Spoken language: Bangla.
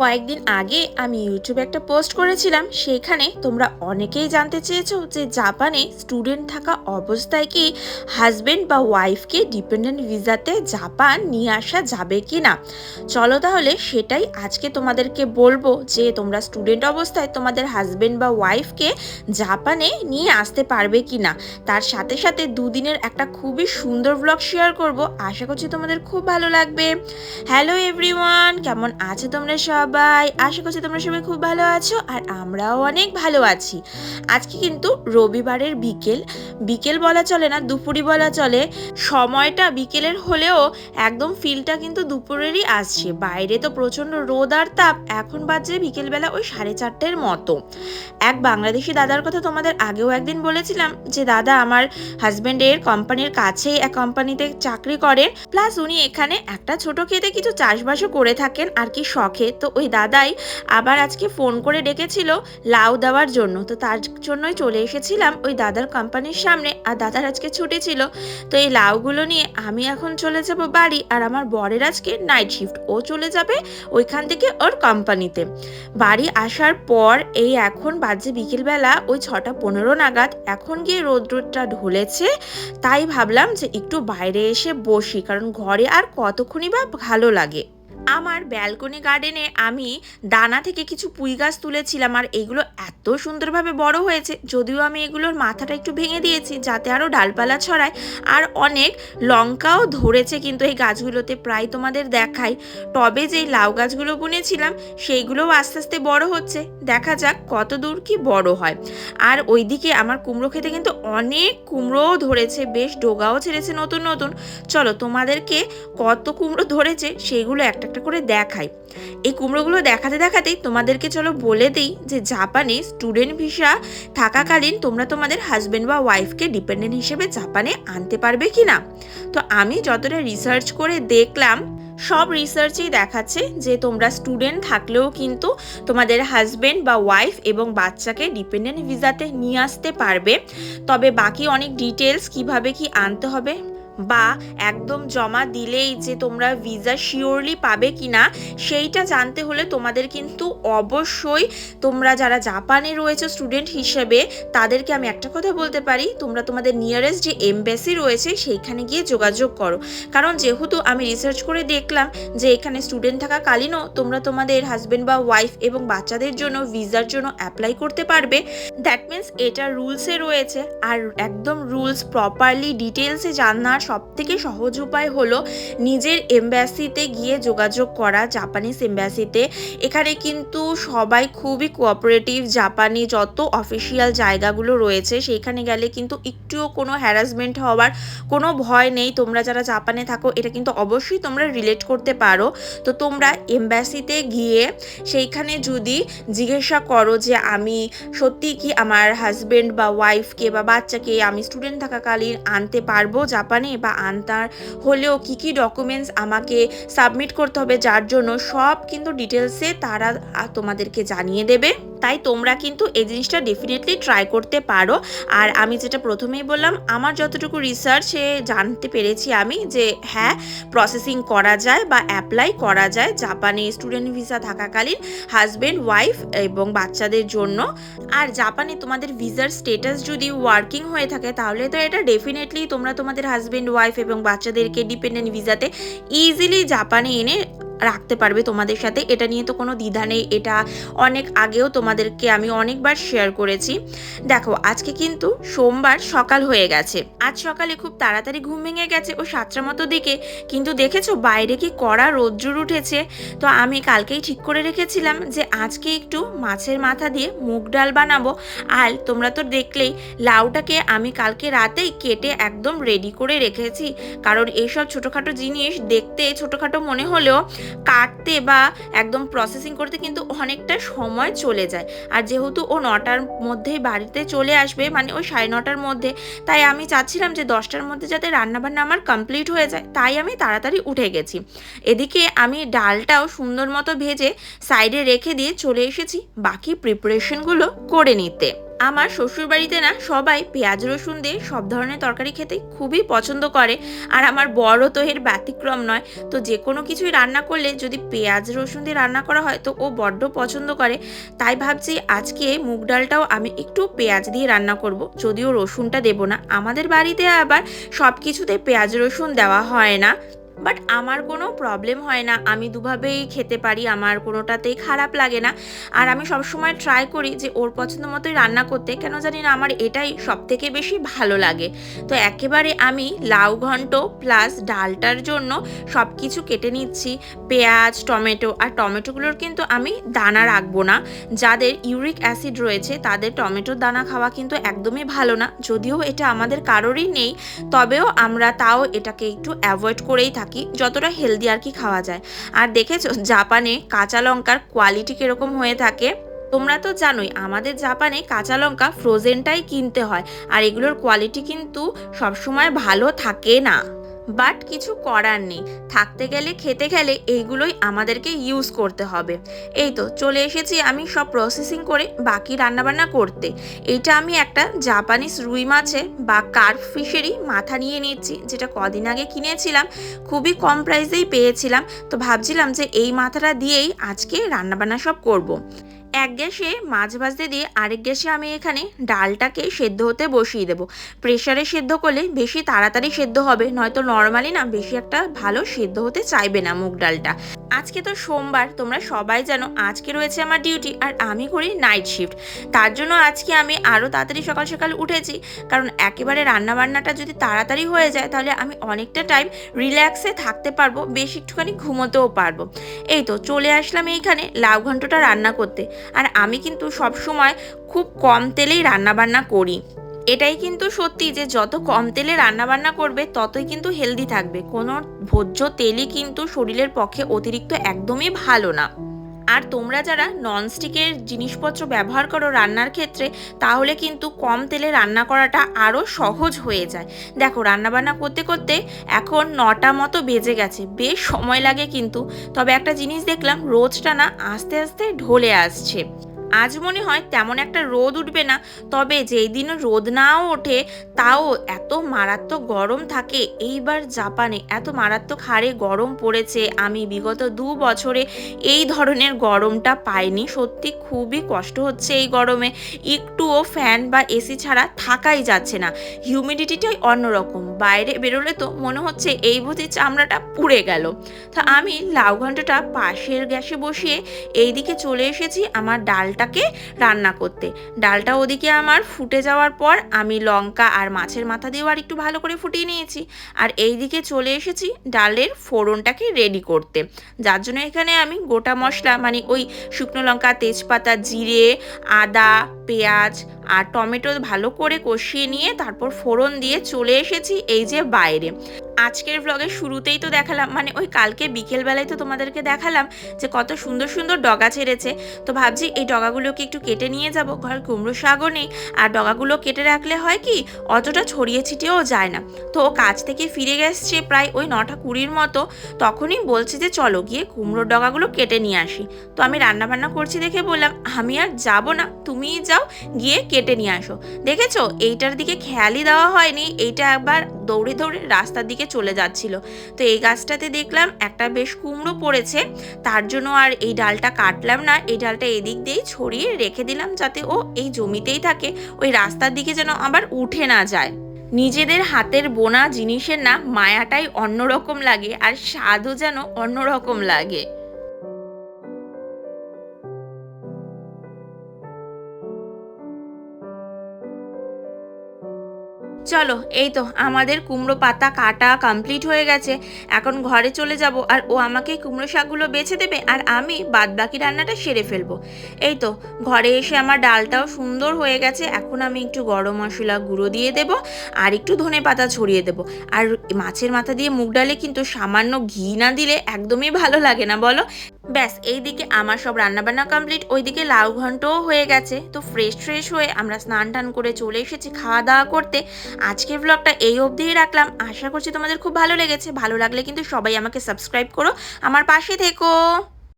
কয়েকদিন আগে আমি ইউটিউবে একটা পোস্ট করেছিলাম, সেখানে তোমরা অনেকেই জানতে চেয়েছো যে জাপানে স্টুডেন্ট থাকা অবস্থায় কি হাজবেন্ড বা ওয়াইফকে ডিপেন্ডেন্ট ভিসাতে জাপান নিয়ে আসা যাবে কি না চলো তাহলে সেটাই আজকে তোমাদেরকে বলব যে তোমরা স্টুডেন্ট অবস্থায় তোমাদের হাজবেন্ড বা ওয়াইফকে জাপানে নিয়ে আসতে পারবে কি না তার সাথে সাথে দুদিনের একটা খুবই সুন্দর ব্লগ শেয়ার করব। আশা করছি তোমাদের খুব ভালো লাগবে। হ্যালো এভরিওয়ান কেমন আছে তোমরা সবাই। আশা করছি তোমরা সবাই খুব ভালো আছো আর আমরাও অনেক ভালো আছি। আজকে কিন্তু রবিবারের বিকেল বিকেল বলা চলে না, দুপুরই বলা চলে, সময়টা বিকেলের হলেও একদম ফিলটা কিন্তু দুপুরেরই আসছে। বাইরে তো প্রচণ্ড রোদ আর তাপ, এখন বাজে বিকেলবেলা ওই সাড়ে চারটের মতো। এক বাংলাদেশি দাদার কথা তোমাদের আগেও একদিন বলেছিলাম যে, দাদা, আমার হাজব্যান্ডের কোম্পানির কাছেই এক কোম্পানিতে চাকরি করেন প্লাস উনি এখানে একটা ছোট খেতে কিছু চাষবাসও করে থাকেন আর কি শখে। তো ওই দাদাই আবার আজকে ফোন করে ডেকেছিল লাউ দেওয়ার জন্য। তো তার জন্যই চলে এসেছিলাম ওই দাদার কোম্পানির সামনে আর দাদার আজকে ছুটি ছিল। তো এই লাউগুলো নিয়ে আমি এখন চলে যাব বাড়ি আর আমার বরের আজকে নাইট শিফট ও চলে যাবে ওইখান থেকে ওর কোম্পানিতে বাড়ি আসার পর এই এখন বাজে বিকেলবেলা ওই ছটা পনেরো নাগাদ এখন গিয়ে রোদ্রটা ঢলেছে। তাই ভাবলাম যে একটু বাইরে এসে বসি, কারণ ঘরে আর কতক্ষণই বা ভালো লাগে। আমার ব্যালকনি গার্ডেনে আমি দানা থেকে কিছু পুঁই গাছ তুলেছিলাম আর এগুলো এত সুন্দরভাবে বড় হয়েছে, যদিও আমি এগুলোর মাথাটা একটু ভেঙে দিয়েছি যাতে আরও ডালপালা ছড়ায়। আর অনেক লঙ্কাও ধরেছে কিন্তু এই গাছগুলোতে, প্রায় তোমাদের দেখাই। টবে যেই লাউ গাছগুলো বুনেছিলাম, সেইগুলোও আস্তে আস্তে বড় হচ্ছে। দেখা যাক কত দূর কি বড় হয়। আর ওইদিকে আমার কুমড়ো খেতে কিন্তু অনেক কুমড়োও ধরেছে, বেশ ডোগাও ছেড়েছে নতুন নতুন। চলো তোমাদেরকে কত কুমড়ো ধরেছে, সেগুলো একটা একটা করে দেখাই। এই কুমড়োগুলো দেখাতে দেখাতেই তোমাদেরকে চলো বলে দিই যে জাপানে স্টুডেন্ট ভিসা থাকাকালীন তোমরা তোমাদের হাজব্যান্ড বা ওয়াইফকে ডিপেন্ডেন্ট হিসেবে জাপানে আনতে পারবে কি না তো আমি যতটা রিসার্চ করে দেখলাম, সব রিসার্চেই দেখাচ্ছে যে তোমরা স্টুডেন্ট থাকলেও কিন্তু তোমাদের হাজবেন্ড বা ওয়াইফ এবং বাচ্চাকে ডিপেন্ডেন্ট ভিসাতে নিয়ে আসতে পারবে। তবে বাকি অনেক ডিটেলস কীভাবে কি আনতে হবে? বা একদম জমা দিলেই যে তোমরা ভিসা শিওরলি পাবে কি না সেইটা জানতে হলে তোমাদের কিন্তু অবশ্যই তোমরা যারা জাপানে রয়েছে স্টুডেন্ট হিসেবে, তাদেরকে আমি একটা কথা বলতে পারি। তোমরা তোমাদের নিয়ারেস্ট যে এমবেসি রয়েছে, সেইখানে গিয়ে যোগাযোগ করো। কারণ যেহেতু আমি রিসার্চ করে দেখলাম যে এখানে স্টুডেন্ট থাকাকালীনও তোমরা তোমাদের হাজব্যান্ড বা ওয়াইফ এবং বাচ্চাদের জন্য ভিসার জন্য অ্যাপ্লাই করতে পারবে। দ্যাট মিন্স এটা রুলসে রয়েছে। আর একদম রুলস প্রপারলি ডিটেলসে জানার সব থেকে সহজ উপায় হলো নিজের এম্বাসিতে গিয়ে যোগাযোগ করা, জাপানিজ এম্বাসিতে। এখানে কিন্তু সবাই খুবই কোঅপারেটিভ জাপানি যত অফিসিয়াল জায়গাগুলো রয়েছে, সেইখানে গেলে কিন্তু একটুও কোনো হ্যারাসমেন্ট হওয়ার কোনো ভয় নেই। তোমরা যারা জাপানে থাকো, এটা কিন্তু অবশ্যই তোমরা রিলেট করতে পারো। তো তোমরা এম্বাসিতে গিয়ে সেইখানে যদি জিজ্ঞাসা করো যে আমি সত্যি কি আমার হাজব্যান্ড বা ওয়াইফকে বা বাচ্চাকে আমি স্টুডেন্ট থাকাকালীন আনতে পারব জাপানে? বা আনতার, হলেও কি কি ডকুমেন্টস আমাকে সাবমিট করতে হবে যার জন্য সব কিন্তু ডিটেলসে তারা তোমাদেরকে জানিয়ে দেবে। তাই তোমরা কিন্তু এই জিনিসটা ডেফিনেটলি ট্রাই করতে পারো। আর আমি যেটা প্রথমেই বললাম, আমার যতটুকু রিসার্চে জানতে পেরেছি আমি যে হ্যাঁ প্রসেসিং করা যায় বা অ্যাপ্লাই করা যায় জাপানে স্টুডেন্ট ভিসা থাকাকালীন হাজব্যান্ড ওয়াইফ এবং বাচ্চাদের জন্য। আর জাপানে তোমাদের ভিসার স্টেটাস যদি ওয়ার্কিং হয়ে থাকে, তাহলে তো এটা ডেফিনেটলি তোমরা তোমাদের হাজব্যান্ড ওয়াইফ এবং বাচ্চাদেরকে ডিপেন্ডেন্ট ভিসাতে ইজিলি জাপানে এনে রাখতে পারবে তোমাদের সাথে। এটা নিয়ে তো কোনো দ্বিধা নেই। এটা অনেক আগেও তোমাদেরকে আমি অনেকবার শেয়ার করেছি। দেখো, আজকে কিন্তু সোমবার সকাল হয়ে গেছে। আজ সকালে খুব তাড়াতাড়ি ঘুম ভেঙে গেছে। ও সাতটার মতো দিকে। কিন্তু দেখেছ, বাইরে কি কড়া রোদ্রুর উঠেছে? তো আমি কালকেই ঠিক করে রেখেছিলাম যে, আজকে একটু মাছের মাথা দিয়ে মুগ ডাল বানাবো। আর তোমরা তো দেখলেই, লাউটাকে আমি কালকে রাতেই কেটে একদম রেডি করে রেখেছি। কারণ এইসব ছোটোখাটো জিনিস দেখতে ছোটোখাটো মনে হলেও কাটতে বা একদম প্রসেসিং করতে কিন্তু অনেকটা সময় চলে যায়। আর যেহেতু ও নটার মধ্যেই বাড়িতে চলে আসবে মানে ওই সাড়ে নটার মধ্যে, তাই আমি চাচ্ছিলাম যে দশটার মধ্যে যাতে রান্নাবান্না আমার কমপ্লিট হয়ে যায়, তাই আমি তাড়াতাড়ি উঠে গেছি। এদিকে আমি ডালটাও সুন্দর মতো ভেজে সাইডে রেখে দিয়ে চলে এসেছি বাকি প্রিপারেশনগুলো করে নিতে। আমার শ্বশুরবাড়িতে না সবাই পেঁয়াজ রসুন দিয়ে সব ধরনের তরকারি খেতে খুবই পছন্দ করে। আর আমার বড় তো এর ব্যতিক্রম নয়। তো যে কোনো কিছুই রান্না করলে যদি পেঁয়াজ রসুন দিয়ে রান্না করা হয় তো ও বড্ড পছন্দ করে। তাই ভাবছি আজকে মুগ ডালটাও আমি একটু পেঁয়াজ দিয়ে রান্না করব। যদিও রসুনটা দেবো না। আমাদের বাড়িতে আবার সব কিছুতে পেঁয়াজ রসুন দেওয়া হয় না। বাট আমার কোনো প্রবলেম হয় না। আমি দুভাবেই খেতে পারি, আমার কোনোটাতেই খারাপ লাগে না। আর আমি সবসময় ট্রাই করি যে ওর পছন্দ মতোই রান্না করতে। কেন জানি না আমার এটাই সব থেকে বেশি ভালো লাগে। তো একেবারে আমি লাউ ঘন্ট প্লাস ডালটার জন্য সব কিছু কেটে নিচ্ছি। পেঁয়াজ, টমেটো, আর টমেটোগুলোর কিন্তু আমি দানা রাখব না। যাদের ইউরিক অ্যাসিড রয়েছে, তাদের টমেটোর দানা খাওয়া কিন্তু একদমই ভালো না। যদিও এটা আমাদের কারোরই নেই, তবেও আমরা তাও এটাকে একটু অ্যাভয়েড করেই থাকি। যতটা হেলদি আর কি খাওয়া যায়। আর দেখেছ, জাপানে কাঁচা লঙ্কার কোয়ালিটি কীরকম হয়ে থাকে? তোমরা তো জানোই, আমাদের জাপানে কাঁচা লঙ্কা ফ্রোজেনটাই কিনতে হয়। আর এগুলোর কোয়ালিটি কিন্তু সবসময় ভালো থাকে না। বাট কিছু করার নেই। থাকতে গেলে, খেতে গেলে এইগুলোই আমাদেরকে ইউজ করতে হবে। এই তো, চলে এসেছি আমি সব প্রসেসিং করে বাকি রান্নাবান্না করতে। এইটা আমি একটা জাপানিজ রুই মাছের বা কার্ভ ফিশেরই মাথা নিয়ে নিচ্ছি যেটা কদিন আগে কিনেছিলাম। খুবই কম প্রাইসেই পেয়েছিলাম। তো ভাবছিলাম যে এই মাথাটা দিয়েই আজকে রান্নাবান্না সব করব। এক গ্যাসে মাছ ভাজতে দিয়ে আরেক গ্যাসে আমি এখানে ডালটাকে সেদ্ধ হতে বসিয়ে দেবো। প্রেশারে সেদ্ধ করলে বেশি তাড়াতাড়ি সেদ্ধ হবে, নয়তো নর্মালি না, বেশি একটা ভালো সেদ্ধ হতে চাইবে না মুগ ডালটা। আজকে তো সোমবার, তোমরা সবাই জানো আজকে রয়েছে আমার ডিউটি আর আমি করি নাইট শিফট তার জন্য আজকে আমি আরও তাড়াতাড়ি সকাল সকাল উঠেছি, কারণ একেবারে রান্নাবান্নাটা যদি তাড়াতাড়ি হয়ে যায়, তাহলে আমি অনেকটা টাইম রিল্যাক্সে থাকতে পারব, বেশ একটুখানি ঘুমোতেও পারব। এই তো চলে আসলাম এইখানে লাউ ঘন্টটা রান্না করতে। আর আমি কিন্তু সব সময় খুব কম তেলেই রান্নাবান্না করি। এটাই কিন্তু সত্যি যে যত কম তেলে রান্নাবান্না করবে, ততই কিন্তু হেলদি থাকবে। কোনো ভোজ্য তেলই কিন্তু শরীরের পক্ষে অতিরিক্ত একদমই ভালো না। আর তোমরা যারা ননস্টিকের জিনিসপত্র ব্যবহার করো রান্নার ক্ষেত্রে, তাহলে কিন্তু কম তেলে রান্না করাটা আরও সহজ হয়ে যায়। দেখো, রান্নাবান্না করতে করতে এখন নটা মতো বেজে গেছে, বেশ সময় লাগে কিন্তু। তবে একটা জিনিস দেখলাম, রোজটা না আস্তে আস্তে ঢলে আসছে। আজ মনে হয় তেমন একটা রোদ উঠবে না। তবে যেই দিন রোদ নাও ওঠে, তাও এত মারাত্মক গরম থাকে। এইবার জাপানে এত মারাত্মক হারে গরম পড়েছে। আমি বিগত দু বছরে এই ধরনের গরমটা পাইনি। সত্যি খুবই কষ্ট হচ্ছে এই গরমে। একটুও ফ্যান বা এসি ছাড়া থাকাই যাচ্ছে না। হিউমিডিটিটাই অন্যরকম। বাইরে বেরোলে তো মনে হচ্ছে এই বুঝি চামড়াটা পুড়ে গেল। তা আমি লাউ ঘন্টাটা পাশের গ্যাসে বসিয়ে এই দিকে চলে এসেছি আমার ডালটাকে রান্না করতে। ডালটা ওদিকে আমার ফুটে যাওয়ার পর আমি লঙ্কা আর মাছের মাথা দিয়েও আর একটু ভালো করে ফুটিয়ে নিয়েছি। আর এই দিকে চলে এসেছি ডালের ফোড়নটাকে রেডি করতে। যার জন্য এখানে আমি গোটা মশলা মানে ওই শুকনো লঙ্কা, তেজপাতা, জিরে, আদা, পেঁয়াজ আর টমেটো ভালো করে কষিয়ে নিয়ে তারপর ফোড়ন দিয়ে চলে এসেছি এই যে বাইরে। আজকের ব্লগের শুরুতেই তো দেখালাম মানে ওই কালকে বিকেলবেলায় তো তোমাদেরকে দেখালাম যে কত সুন্দর সুন্দর ডগা ছেড়েছে। তো ভাবছি এই ডগাগুলোকে একটু কেটে নিয়ে যাব, ঘর কুমড়ো শাকও নেই, আর ডগাগুলো কেটে রাখলে হয় কি, অতটা ছড়িয়ে ছিটিয়েও যায় না। তো ও কাজ থেকে ফিরে গেছে প্রায় ওই নটা কুড়ির মতো, তখনই বলছে যে চলো গিয়ে কুমড়োর ডগাগুলো কেটে নিয়ে আসি। তো আমি রান্নাবান্না করছি দেখে বললাম, আমি আর যাব না, তুমিই যাও, গিয়ে কেটে নিয়ে আসো। দেখেছ? এইটার দিকে খেয়ালই দেওয়া হয়নি, এইটা একবার দৌড়ে দৌড়ে রাস্তার দিকে চলে যাচ্ছিল। তো এই গাছটাতে দেখলাম একটা বেশ কুমড়ো পড়েছে। তার জন্য আর এই ডালটা কাটলাম না। এই ডালটা এদিক দিয়েই ছড়িয়ে রেখে দিলাম যাতে ও এই জমিতেই থাকে। ওই রাস্তার দিকে যেন আবার উঠে না যায়। নিজেদের হাতের বোনা জিনিসের না মায়াটাই অন্যরকম লাগে আর স্বাদও যেন অন্যরকম লাগে। চলো, এই তো, আমাদের কুমড়ো পাতা কাটা কমপ্লিট হয়ে গেছে। এখন ঘরে চলে যাব, আর ও আমাকে কুমড়ো শাকগুলো বেছে দেবে, আর আমি বাদ বাকি রান্নাটা সেরে ফেলব। এই তো, ঘরে এসে আমার ডালটাও সুন্দর হয়ে গেছে, এখন আমি একটু গরম মশলা গুঁড়ো দিয়ে দেব, আর একটু ধনে পাতা ছড়িয়ে দেব। আর মাছের মাথা দিয়ে মুগ ডালে কিন্তু সামান্য ঘি না দিলে একদমই ভালো লাগে না, বলো? ব্যাস, এইদিকে আমার সব রান্নাবান্না কমপ্লিট ওইদিকে লাউ ঘন্টও হয়ে গেছে। তো ফ্রেশ ফ্রেশ হয়ে আমরা স্নান টান করে চলে এসেছি খাওয়া দাওয়া করতে। আজকের ব্লগটা এই অবধিই রাখলাম। আশা করছি তোমাদের খুব ভালো লেগেছে। ভালো লাগলে কিন্তু সবাই আমাকে সাবস্ক্রাইব করো। আমার পাশে থেকো।